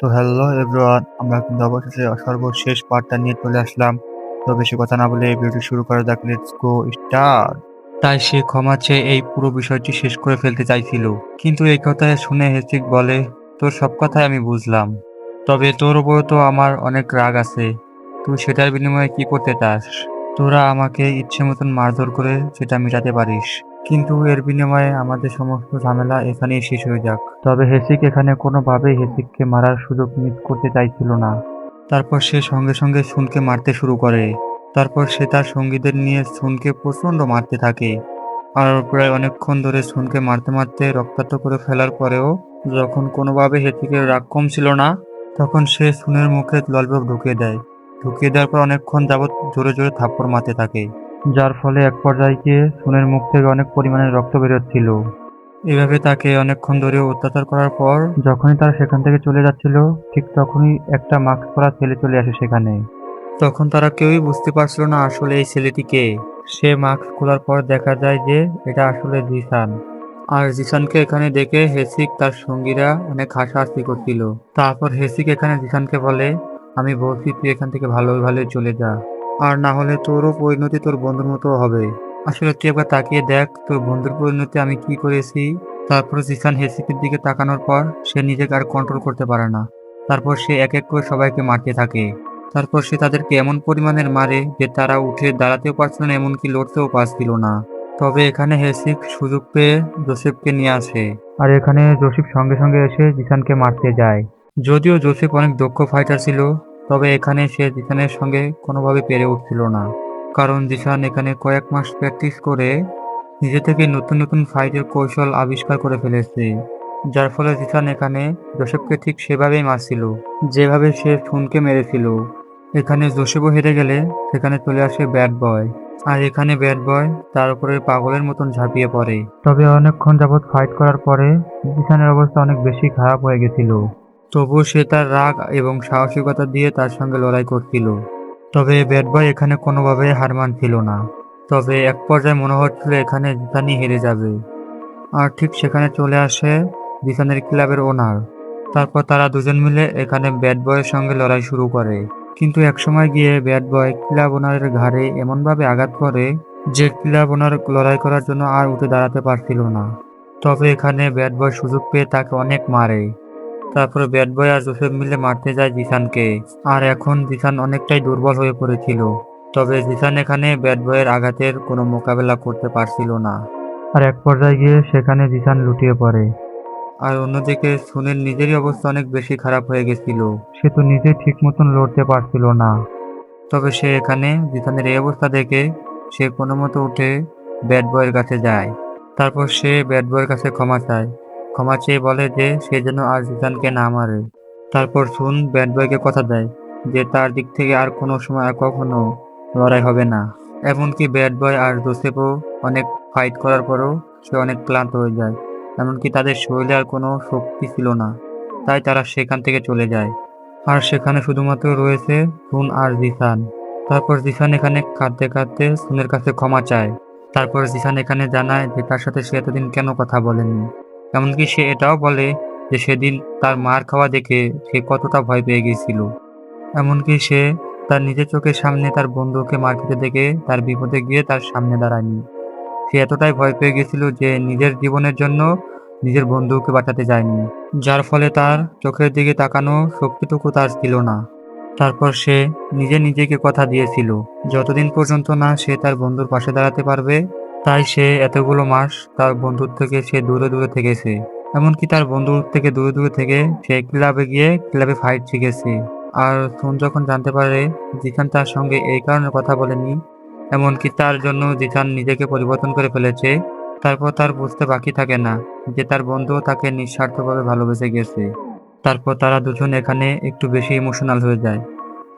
তো hello everyone আমরা কিন্তু অবশেষে সর্বশেষ পার্টটা নিয়ে চলে আসলাম। তো বেশি কথা না বলে ভিডিও শুরু করে দেখ লেটস গো স্টার্ট তাই সে ক্ষমা চেয়ে এই পুরো বিষয়টি শেষ করে ফেলতে চাইছিল। কিন্তু এই কথা শুনে হেসিক বলে, তোর সব কথাই আমি বুঝলাম। তবে তোর উপরে তো আমার অনেক রাগ আছে। তুই সেটার বিনিময়ে কি করতে চাস? তোরা আমাকে ইচ্ছে মতন মারধর করে সেটা মেটাতে পারিস। কিন্তু এর বিনিময়ে আমাদের সমস্ত ঝামেলা এখানেই শেষ হয়ে যাক। তবে হেসিক এখানে কোনোভাবেই হেসিককে মারার সুযোগ মিস করতে চাইছিল না। তারপর সে সঙ্গে সঙ্গে সুনকে মারতে শুরু করে। তারপর সে তার সঙ্গীদের নিয়ে সুনকে প্রচণ্ড মারতে থাকে। আর প্রায় অনেকক্ষণ ধরে সুনকে মারতে মারতে রক্তাক্ত করে ফেলার পরেও যখন কোনোভাবে হেসিকের রাগ কম ছিল না, তখন সে সুনের মুখে ললবব ঢুকিয়ে দেয়। ঢুকিয়ে দেওয়ার পর অনেকক্ষণ যাবৎ জোরে জোরে থাপ্পড় মারতে থাকে। যার ফলে এক পর্যায়ে গিয়ে সুনের মুখ থেকে অনেক পরিমাণে রক্ত বেরোচ্ছিল। এভাবে তাকে অনেকক্ষণ ধরে অত্যাচার করার পর যখনই তারা সেখান থেকে চলে যাচ্ছিল ঠিক তখনই একটা মাস্ক পরা ছেলে চলে আসে সেখানে। তখন তারা কেউই বুঝতে পারছিল না আসলে এই ছেলেটিকে সে মাস্ক খোলার পর দেখা যায় যে এটা আসলে জিসান। আর জিসানকে এখানে দেখে হেসিক তার সঙ্গীরা অনেক হাসাহাসি করছিল। তারপর হেসিক এখানে জিসানকে বলে আমি বলছি তুই এখান থেকে ভালোই ভালোই চলে যা। আর না হলে তোরও পরিণতি তোর বন্ধুর মতো হবে। আসলে তুই একবার তাকিয়ে দেখ, তোর বন্ধুর পরিণতি আমি কি করেছি। তারপর জিসান হেসিকের দিকে তাকানোর পর সে নিজেকে আর কন্ট্রোল করতে পারে না। তারপর সে এক এক করে সবাইকে মারতে থাকে। তারপর সে তাদেরকে এমন পরিমাণের মারে যে তারা উঠে দাঁড়াতেও পারছিল না, এমনকি লড়তেও পারছিল না। তবে এখানে হেসিক সুযোগ পেয়ে জোসেফকে নিয়ে আসে। আর এখানে জোসেফ সঙ্গে সঙ্গে এসে জিসানকে মারতে যায়। যদিও জোসেফ অনেক দক্ষ ফাইটার ছিল তবে এখানে সে জিসানের সঙ্গে কোনোভাবে পেরে উঠছিল না। কারণ জিসান এখানে কয়েক মাস প্র্যাকটিস করে নিজে থেকে নতুন নতুন ফাইটের কৌশল আবিষ্কার করে ফেলেছে, যার ফলে জিসান এখানে জোসেফকে ঠিক সেভাবেই মারছিল, যেভাবে সে সুনকে মেরেছিল। এখানে জোসেফও হেরে গেলে সেখানে চলে আসে ব্যাড বয়, আর এখানে ব্যাড বয় তার উপরে পাগলের মতন ঝাঁপিয়ে পড়ে। তবে অনেকক্ষণ যাবৎ ফাইট করার পরে জিসানের অবস্থা অনেক বেশি খারাপ হয়ে গেছিল। তবুও সে তার রাগ এবং সাহসিকতা দিয়ে তার সঙ্গে লড়াই করছিল। তবে ব্যাট বয় এখানে কোনোভাবে হার মানছিল না। তবে এক পর্যায়ে মনে হচ্ছিল এখানে জিসানি হেরে যাবে। আর ঠিক সেখানে চলে আসে জিসানের ক্লাবের ওনার তারপর তারা দুজন মিলে এখানে ব্যাট বয়ের সঙ্গে লড়াই শুরু করে। কিন্তু একসময় গিয়ে ব্যাট বয় ক্লাব ওনারের ঘাড়ে এমনভাবে আঘাত করে যে ক্লাব ওনার লড়াই করার জন্য আর উঠে দাঁড়াতে পারছিল না। তবে এখানে ব্যাট বয় সুযোগ পেয়ে তাকে অনেক মারে। তারপরে ব্যাট বয় আর জোসেফ মিলে মারতে যায় জিসানকে। আর এখন জিসান অনেকটাই দুর্বল হয়ে পড়েছিল। তবে জিসান এখানে ব্যাট বয়ের আঘাতের কোনো মোকাবেলা করতে পারছিল না। আর এক পর্যায়ে গিয়ে সেখানে জিসান লুটিয়ে পড়ে। আর অন্যদিকে সুনের নিজেরই অবস্থা অনেক বেশি খারাপ হয়ে গেছিল। সে তো নিজে ঠিক মতন লড়তে পারছিল না। তবে সে এখানে জিসানের এই অবস্থা দেখে সে কোনো মতো উঠে ব্যাট বয়ের কাছে যায়। তারপর সে ব্যাট বয়ের কাছে ক্ষমা চায়। ক্ষমা চেয়ে বলে যে, সে যেন আর জিসানকে না মারে। তারপর সুন ব্যাট বয়কে কথা দেয় যে, তার দিক থেকে আর কোনো সময় আর কখনো লড়াই হবে না। এমনকি ব্যাট বয় আর জোসেফও অনেক ফাইট করার পরও সে অনেক ক্লান্ত হয়ে যায়। এমনকি তাদের শরীরে আর কোনো শক্তি ছিল না। তাই তারা সেখান থেকে চলে যায়। আর সেখানে শুধুমাত্র রয়েছে সুন আর জিসান। তারপর জিসান এখানে কাঁদতে কাঁদতে সুনের কাছে ক্ষমা চায়। তারপর জিসান এখানে জানায় যে, তার সাথে সে এতদিন কেন কথা বলেনি। এমনকি সে এটাও বলে যে সেদিন তার মার খাওয়া দেখে সে কতটা ভয় পেয়ে গিয়েছিল এমনকি সে তার নিজের চোখের সামনে তার বন্ধুকে মার খেতে দেখে তার বিপদে গিয়ে তার সামনে দাঁড়ায়নি। সে এতটাই ভয় পেয়ে গেছিল যে নিজের জীবনের জন্য নিজের বন্ধুকে বাঁচাতে যায়নি। যার ফলে তার চোখের দিকে তাকানো শক্তিটুকু তার ছিল না। তারপর সে নিজে নিজেকে কথা দিয়েছিল, যতদিন পর্যন্ত না সে তার বন্ধুর পাশে দাঁড়াতে পারবে তাই সে এতগুলো মাস তার বন্ধুর থেকে সে দূরে দূরে থেকেছে। এমনকি তার বন্ধুর থেকে দূরে দূরে থেকে সে ক্লাবে গিয়ে ক্লাবে ফাইট শিখেছে। আর সোন যখন জানতে পারে জিসান তার সঙ্গে এই কারণে কথা বলেনি, এমনকি তার জন্য জিসান নিজেকে পরিবর্তন করে ফেলেছে, তারপর তার বুঝতে বাকি থাকে না যে তার বন্ধুও তাকে নিঃস্বার্থভাবে ভালোবেসে গেছে। তারপর তারা দুজন এখানে একটু বেশি ইমোশনাল হয়ে যায়।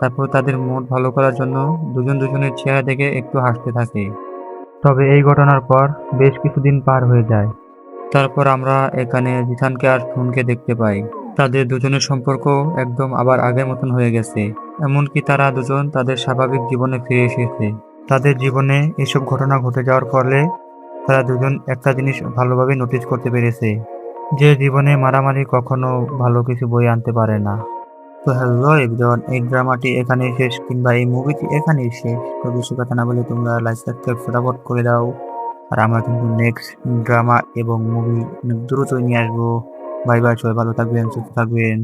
তারপর তাদের মুড ভালো করার জন্য দুজন দুজনের চেহারা দেখে একটু হাসতে থাকে। তবে এই ঘটনার পর বেশ কিছুদিন পার হয়ে যায়। তারপর আমরা এখানে জিসানকে আর সুনকে দেখতে পাই। তাদের দুজনের সম্পর্ক একদম আবার আগের মতন হয়ে গেছে। এমনকি তারা দুজন তাদের স্বাভাবিক জীবনে ফিরে এসেছে। তাদের জীবনে এসব ঘটনা ঘটে যাওয়ার ফলে তারা দুজন একটা জিনিস ভালোভাবে নোটিস করতে পেরেছে, যে জীবনে মারামারি কখনো ভালো কিছু বই আনতে পারে না। তো হ্যালো একজন এই ড্রামাটি এখানে শেষ কিংবা এই মুভিটি এখানেই শেষ। তো বেশি কথা না বলে তোমরা লাইক সাবস্ক্রাইব ফটাফট করে দাও। আর আমরা কিন্তু নেক্সট ড্রামা এবং মুভি দ্রুতই নিয়ে আসব। বাই বাই সবাই ভালো থাকবেন, সুস্থ থাকবেন।